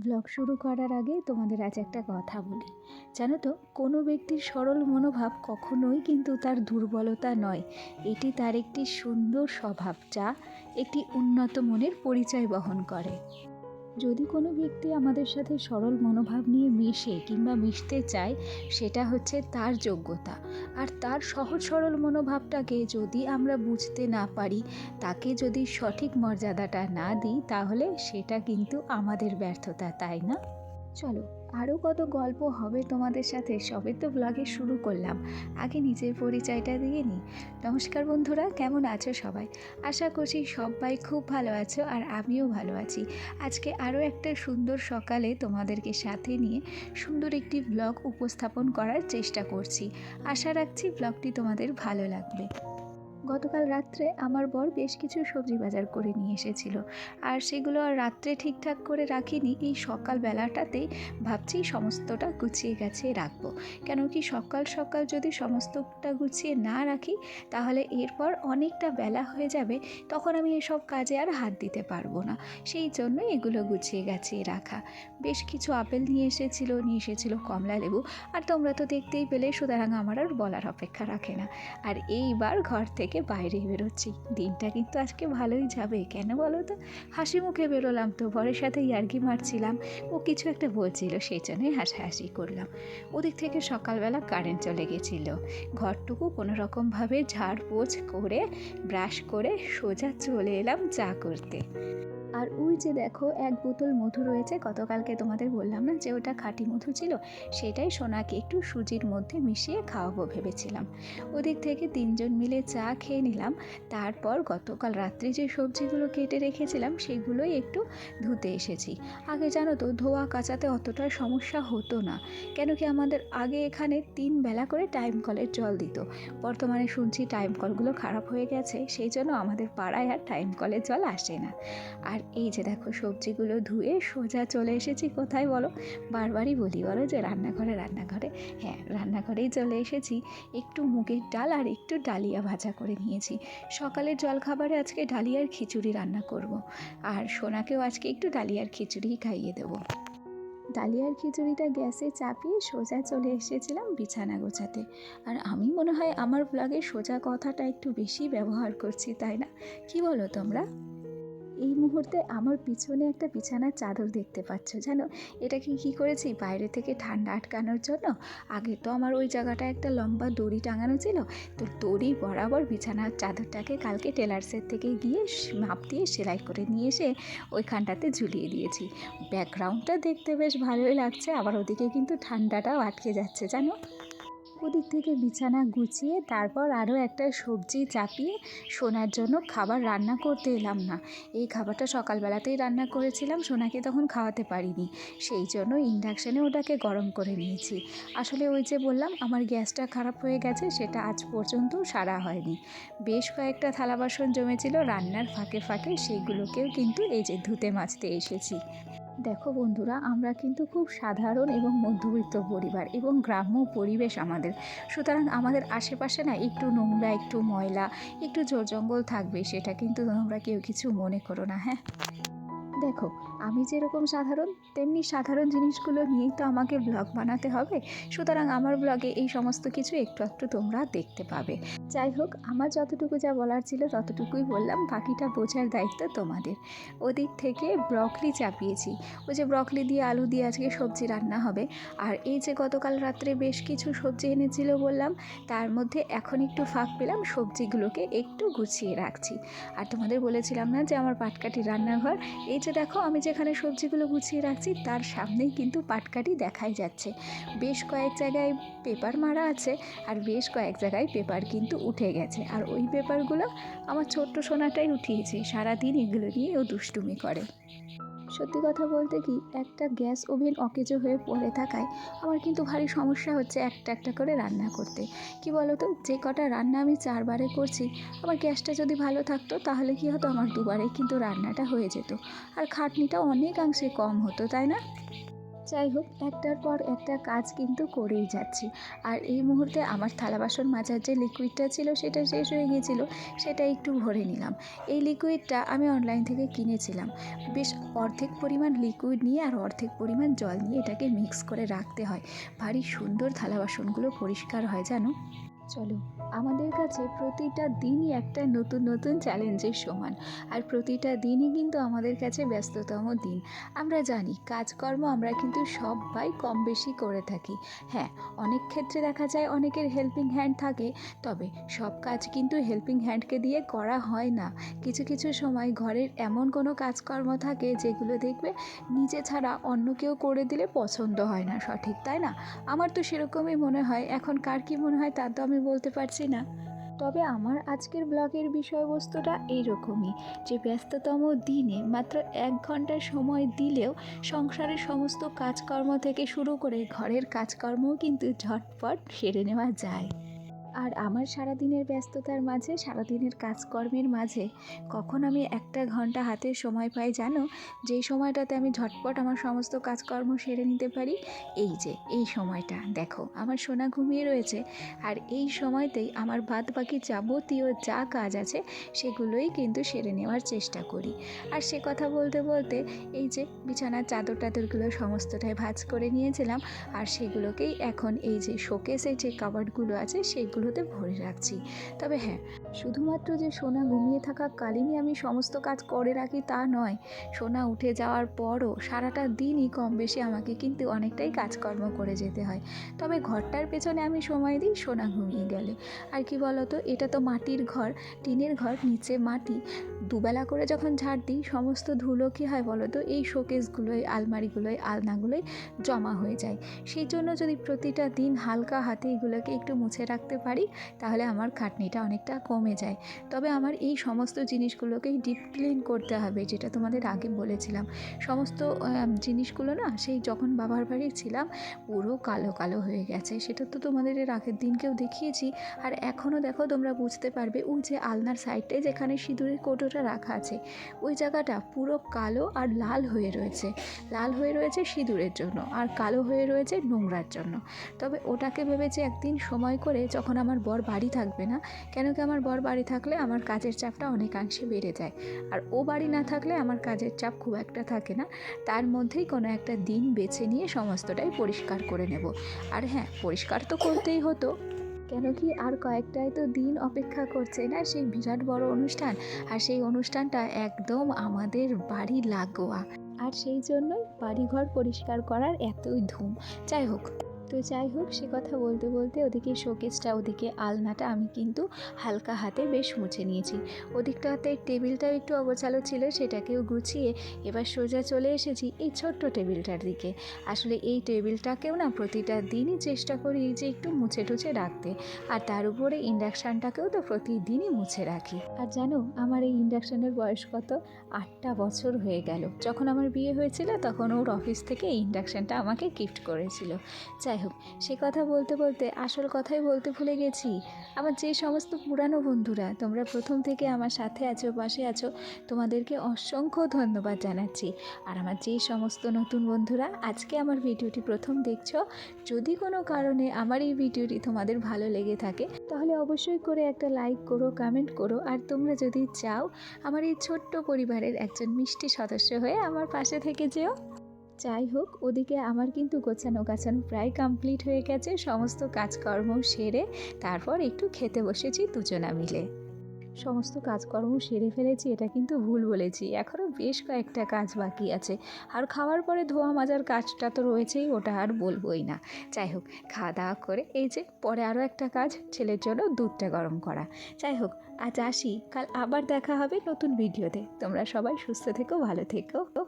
Blog শুরু করার আগে তোমাদের আজ একটা কথা বলি। জানো তো, কোনো ব্যক্তির সরল মনোভাব কখনোই কিন্তু তার দুর্বলতা নয়। এটি তার একটি সুন্দর স্বভাব যা একটি উন্নত মনের পরিচয় বহন করে। যদি কোনো ব্যক্তি আমাদের সাথে সরল মনোভাব নিয়ে মিশে কিংবা মিশতে চায়, সেটা হচ্ছে তার যোগ্যতা। আর তার সহজ সরল মনোভাবটাকে যদি আমরা বুঝতে না পারি, তাকে যদি সঠিক মর্যাদাটা না দিই, তাহলে সেটা কিন্তু আমাদের ব্যর্থতা, তাই না? চলো আরও কত গল্প হবে তোমাদের সাথে, সবে তো ব্লগে শুরু করলাম। আগে নিজের পরিচয়টা দিয়ে নিই। নমস্কার বন্ধুরা, কেমন আছো সবাই? আশা করছি সবাই খুব ভালো আছো আর আমিও ভালো আছি। আজকে আরও একটা সুন্দর সকালে তোমাদেরকে সাথে নিয়ে সুন্দর একটি ব্লগ উপস্থাপন করার চেষ্টা করছি। আশা রাখছি ব্লগটি তোমাদের ভালো লাগবে। গতকাল রাত্রে আমার বর বেশ কিছু সবজি বাজার করে নিয়ে এসেছিল। আর সেগুলো আর রাত্রে ঠিকঠাক করে রাখিনি, এই সকাল বেলাটাতেই ভাবছি সমস্তটা গুছিয়ে গাছিয়ে রাখব। কেন কি সকাল সকাল যদি সমস্তটা গুছিয়ে না রাখি, তাহলে এরপর অনেকটা বেলা হয়ে যাবে, তখন আমি এসব কাজে আর হাত দিতে পারব না। সেই জন্য এগুলো গুছিয়ে গাছিয়ে রাখা। বেশ কিছু আপেল নিয়ে এসেছিল নিয়ে এসেছিল কমলা লেবু, আর তোমরা তো দেখতেই পেলে সুতরাং আমার আর বলার অপেক্ষা রাখে না। আর এইবার ঘর থেকে বাইরে বেরোচ্ছি। দিনটা কিন্তু আজকে ভালোই যাবে, কেন বলো তো? হাসি মুখে বেরোলাম তো, বরের সাথে ইয়ার্কি মারছিলাম। ও কিছু একটা বলছিল, সেই জন্যই হাসাহাসি করলাম। ওদিক থেকে সকালবেলা কারেন্ট চলে গেছিল। ঘরটুকু কোনো রকমভাবে ঝাড় পোছ করে ব্রাশ করে সোজা চলে এলাম চা করতে। আর ওই যে দেখো, এক বোতল মধু রয়েছে, গতকালকে তোমাদের বললাম না যে ওটা খাঁটি মধু ছিল? সেটাই সোনাকে একটু সুজির মধ্যে মিশিয়ে খাওয়াবো ভেবেছিলাম। ওদিক থেকে তিনজন মিলে চা খেয়ে নিলাম। তারপর গতকাল রাত্রে যে সবজিগুলো কেটে রেখেছিলাম, সেগুলোই একটু ধুতে এসেছি। আগে জানো তো, ধোয়া কাচাতে অতটা সমস্যা হতো না। কেন কি আমাদের আগে এখানে তিন বেলা করে টাইম কলের জল দিত। বর্তমানে শুনছি টাইম কলগুলো খারাপ হয়ে গেছে, সেই জন্য আমাদের পাড়ায় আর টাইম কলের জল আসে না। আর এই যে দেখো, সবজিগুলো ধুয়ে সোজা চলে এসেছি কোথায় বলো? বারবারই বলি বলো যে রান্নাঘরে রান্নাঘরে। হ্যাঁ রান্নাঘরেই চলে এসেছি। একটু মুগের ডাল আর একটু ডালিয়া ভাজা করে নিয়েছি। সকালের জলখাবারে আজকে ডালিয়ার খিচুড়ি রান্না করব। আর সোনাকেও আজকে একটু ডালিয়ার খিচুড়ি খাইয়ে দেবো। ডালিয়ার খিচুড়িটা গ্যাসে চাপিয়ে সোজা চলে এসেছিলাম বিছানা গোছাতে। আর আমি মনে হয় আমার ব্লগে সোজা কথাটা একটু বেশি ব্যবহার করছি, তাই না? কি বলো তোমরা? এই মুহূর্তে আমার পিছনে একটা বিছানার চাদর দেখতে পাচ্ছ, জানো? এটাকে কি করেছি? বাইরে থেকে ঠান্ডা আটকানোর জন্য? আগে তো আমার ওই জায়গাটা একটা লম্বা দড়ি টাঙানো ছিল। তো দড়ি বরাবর বিছানার চাদরটাকে কালকে টেলার্সের থেকে গিয়ে মাপ দিয়ে সেলাই করে নিয়ে এসে ওইখানটাতে ঝুলিয়ে দিয়েছি। ব্যাকগ্রাউন্ডটা দেখতে বেশ ভালোই লাগছে, আবার ওদিকে কিন্তু ঠান্ডাটাও আটকে যাচ্ছে, জানো? ওদিক থেকে বিছানা গুছিয়ে তারপর আরও একটা সবজি চাপিয়ে সোনার জন্য খাবার রান্না করতে এলাম না। এই খাবারটা সকালবেলাতেই রান্না করেছিলাম, সোনাকে তখন খাওয়াতে পারিনি। সেই জন্য ইন্ডাকশানে ওটাকে গরম করে নিয়েছি। আসলে ওই যে বললাম, আমার গ্যাসটা খারাপ হয়ে গেছে, সেটা আজ পর্যন্ত সারা হয়নি। বেশ কয়েকটা থালা বাসন জমেছিল, রান্নার ফাঁকে ফাঁকে সেইগুলোকেও কিন্তু এই যে ধুতে মাজতে এসেছি। দেখো বন্ধুরা, আমরা কিন্তু খুব সাধারণ এবং মধ্যবিত্ত পরিবার এবং গ্রাম্য পরিবেশ আমাদের। সুতরাং আমাদের আশেপাশে না একটু নোংরা, একটু ময়লা, একটু জোর জঙ্গল থাকবে, সেটা কিন্তু তোমরা কেউ কিছু মনে করো না হ্যাঁ? দেখো আমি যেরকম সাধারণ, তেমনি সাধারণ জিনিসগুলো নিয়েই তো আমাকে ব্লগ বানাতে হবে। সুতরাং আমার ব্লগে এই সমস্ত কিছু একটু একটু তোমরা দেখতে পাবে। যাই হোক, আমার যতটুকু যা বলার ছিল ততটুকুই বললাম, বাকিটা বোঝার দায়িত্ব তোমাদের। ওদিক থেকে ব্রকলি চাপিয়েছি। ওই যে ব্রকলি দিয়ে আলু দিয়ে আজকে সবজি রান্না হবে। আর এই যে গতকাল রাত্রে বেশ কিছু সবজি এনেছিল বললাম, তার মধ্যে এখন একটু ফাঁক পেলাম, সবজিগুলোকে একটু গুছিয়ে রাখছি। আর তোমাদের বলেছিলাম না যে আমার পাটকাঠি রান্নাঘর? এই যে দেখো, আমি যেখানে সবজিগুলো গুছিয়ে রাখছি, তার সামনেই কিন্তু পাটকাটি দেখাই যাচ্ছে। বেশ কয়েক জায়গায় পেপার মারা আছে আর বেশ কয়েক জায়গায় পেপার কিন্তু উঠে গেছে। আর ওই পেপারগুলো আমার ছোট্ট সোনাটাই উঠিয়েছে, সারাদিন এগুলো নিয়ে ও দুষ্টুমি করে। সত্যি কথা বলতে কি, একটা গ্যাস ওভেন অকেজো হয়ে পড়ে থাকায় আমার কিন্তু ভারী সমস্যা হচ্ছে একটা একটা করে রান্না করতে। কি বলো তো যে কটা রান্না আমি চারবারে করছি, আমার গ্যাসটা যদি ভালো থাকতো তাহলে কি হতো, আমার দুবারে কিন্তু রান্নাটা হয়ে যেত। আর খাটনিটা অনেকাংশে কম হতো, তাই না? যাই হোক একটার পর একটা কাজ কিন্তু করেই যাচ্ছি। আর এই মুহূর্তে আমার থালা বাসন মাজার যে লিকুইডটা ছিল, সেটা শেষ হয়ে গিয়েছিল, সেটা একটু ভরে নিলাম। এই লিকুইডটা আমি অনলাইন থেকে কিনেছিলাম। বেশ অর্ধেক পরিমাণ লিকুইড নিয়ে আর অর্ধেক পরিমাণ জল নিয়ে এটাকে মিক্স করে রাখতে হয়। ভারী সুন্দর থালা বাসনগুলো পরিষ্কার হয়, জানো? চলো, আমাদের কাছে প্রতিটা দিনই একটা নতুন নতুন চ্যালেঞ্জের সমান। আর প্রতিটা দিনই কিন্তু আমাদের কাছে ব্যস্ততম দিন। আমরা জানি, কাজকর্ম আমরা কিন্তু সবাই কম বেশি করে থাকি। হ্যাঁ অনেক ক্ষেত্রে দেখা যায় অনেকের হেল্পিং হ্যান্ড থাকে, তবে সব কাজ কিন্তু হেল্পিং হ্যান্ডকে দিয়ে করা হয় না। কিছু কিছু সময় ঘরের এমন কোনো কাজকর্ম থাকে যেগুলো দেখবে নিজে ছাড়া অন্য কেউ করে দিলে পছন্দ হয় না। সঠিক, তাই না? আমার তো সেরকমই মনে হয়। এখন কার কী মনে হয় তা তো আমি বলতে পারছি না। তবে আমার আজকের ব্লগের বিষয়বস্তুটা এইরকমই যে ব্যস্ততম দিনে মাত্র এক ঘণ্টা সময় দিলেও সংসারের সমস্ত কাজকর্ম থেকে শুরু করে ঘরের কাজকর্মও কিন্তু ঝটপট সেরে নেওয়া যায়। আর আমার সারাদিনের ব্যস্ততার মাঝে, সারাদিনের কাজকর্মের মাঝে কখন আমি একটা ঘণ্টা হাতে সময় পাই জানো? যেই সময়টাতে আমি ঝটপট আমার সমস্ত কাজকর্ম সেরে নিতে পারি, এই যে, এই সময়টা। দেখো, আমার সোনা ঘুমিয়ে রয়েছে আর এই সময়তেই আমার বাদ বাকি যাবতীয় যা কাজ আছে সেগুলোই কিন্তু সেরে নেওয়ার চেষ্টা করি। আর সে কথা বলতে বলতে এই যে, বিছানার চাদর টাদরগুলো সমস্তটাই ভাজ করে নিয়েছিলাম আর সেগুলোকেই এখন এই যে শোকেসে যে কাবার্ডগুলো আছে সেগুলোতে ভরে রাখছি। তবে হ্যাঁ শুধুমাত্র যে সোনা ঘুমিয়ে থাকা কালীনই আমি সমস্ত কাজ করে রাখি তা নয়। সোনা উঠে যাওয়ার পরও সারাটা দিনই কম বেশি আমাকে কিন্তু অনেকটাই কাজকর্ম করে যেতে হয়। তবে ঘরটার পেছনে আমি সময় দিই সোনা ঘুমিয়ে গেলে। আর কি বলতো, এটা তো মাটির ঘর, টিনের ঘর, নিচে মাটি। দুবেলা করে যখন ঝাড় দিই, সমস্ত ধুলো কী হয় বলো তো? এই শোকেসগুলোয়, আলমারিগুলোয়, আলনাগুলোয় জমা হয়ে যায়। সেই জন্য যদি প্রতিটা দিন হালকা হাতে এগুলোকে একটু মুছে রাখতে পারি, তাহলে আমার খাটনিটা অনেকটা কমে যায়। তবে আমার এই সমস্ত জিনিসগুলোকেই ডিপ ক্লিন করতে হবে, যেটা তোমাদের আগে বলেছিলাম। সমস্ত জিনিসগুলো না, সেই যখন বাবার বাড়ি ছিলাম, পুরো কালো কালো হয়ে গেছে। সেটা তো তোমাদের এর আগের দিনকেও দেখিয়েছি। আর এখনও দেখো তোমরা বুঝতে পারবে, ওই যে আলনার সাইডে যেখানে সিঁদুরের কৌটোটা রাখা আছে। ওই জায়গাটা পুরো কালো আর লাল হয়ে রয়েছে। লাল হয়ে রয়েছে সিঁদুরের জন্য আর কালো হয়ে রয়েছে নোংরার জন্য। তবে ওটাকে ভেবেছি একদিন সময় করে যখন আমার বর বাড়ি থাকবে না, কেন কি আমার বর বাড়ি থাকলে আমার কাজের চাপটা অনেকাংশে বেড়ে যায়। আর ও বাড়ি না থাকলে আমার কাজের চাপ খুব একটা থাকে না। তার মধ্যেই কোনো একটা দিন বেছে নিয়ে সমস্তটাই পরিষ্কার করে নেব। আর হ্যাঁ পরিষ্কার তো করতেই হতো। কেন কি আর কয়েকটায় তো দিন অপেক্ষা করছে না সেই বিরাট বড় অনুষ্ঠান? আর সেই অনুষ্ঠানটা একদম আমাদের বাড়ি লাগোয়া। আর সেই জন্যই বাড়িঘর পরিষ্কার করার এতই ধুম। যাই হোক। তো যাই হোক, সে কথা বলতে বলতে ওদিকে শোকেসটা, ওদিকে আলনাটা আমি কিন্তু হালকা হাতে বেশ মুছে নিয়েছি। ওদিকটাতে টেবিলটাও একটু অগোছালো ছিল, সেটাকেও গুছিয়ে এবার সোজা চলে এসেছি এই ছোট্ট টেবিলটার দিকে। আসলে এই টেবিলটাকেও না প্রতিটা দিনই চেষ্টা করি যে একটু মুছে টুছে রাখতে। আর তার উপরে ইন্ডাকশানটাকেও তো প্রতিদিনই মুছে রাখি। আর জানো, আমার এই ইন্ডাকশানের বয়স কত? আটটা বছর হয়ে গেল। যখন আমার বিয়ে হয়েছিল, তখন ওর অফিস থেকে এই ইন্ডাকশানটা আমাকে গিফট করেছিল। যাই হোক সে কথা বলতে বলতে, আসল কথাই বলতে ভুলে গেছি। আমার যে সমস্ত পুরানো বন্ধুরা, তোমরা প্রথম থেকে আমার সাথে আছো, পাশে আছো, তোমাদেরকে অসংখ্য ধন্যবাদ জানাচ্ছি। আর আমার যে সমস্ত নতুন বন্ধুরা, আজকে আমার ভিডিওটি প্রথম দেখছ, যদি কোনো কারণে আমার এই ভিডিওটি তোমাদের ভালো লেগে থাকে, তাহলে অবশ্যই করে একটা লাইক করো, কমেন্ট করো, আর তোমরা যদি চাও, আমার এই ছোট্ট পরিবারের একজন মিষ্টি সদস্য হয়ে আমার পাশে থেকে যেও। যাই হোক, ওদিকে আমার কিন্তু গোছানো গাছানো প্রায় কমপ্লিট হয়ে গেছে। সমস্ত কাজকর্ম সেরে তারপর একটু খেতে বসেছি দুজনা মিলে। সমস্ত কাজকর্ম সেরে ফেলেছি, এটা কিন্তু ভুল বলেছি। এখনও বেশ কয়েকটা কাজ বাকি আছে। আর খাওয়ার পরে ধোয়া মাজার কাজটা তো রয়েছেই, ওটা আর বলবোই না। যাই হোক, খাওয়া দাওয়া করে এই যে, পরে আরও একটা কাজ, ছেলের জন্য দুধটা গরম করা। যাই হোক, আজ আসি, কাল আবার দেখা হবে নতুন ভিডিওতে। তোমরা সবাই সুস্থ থেকো, ভালো থেকো।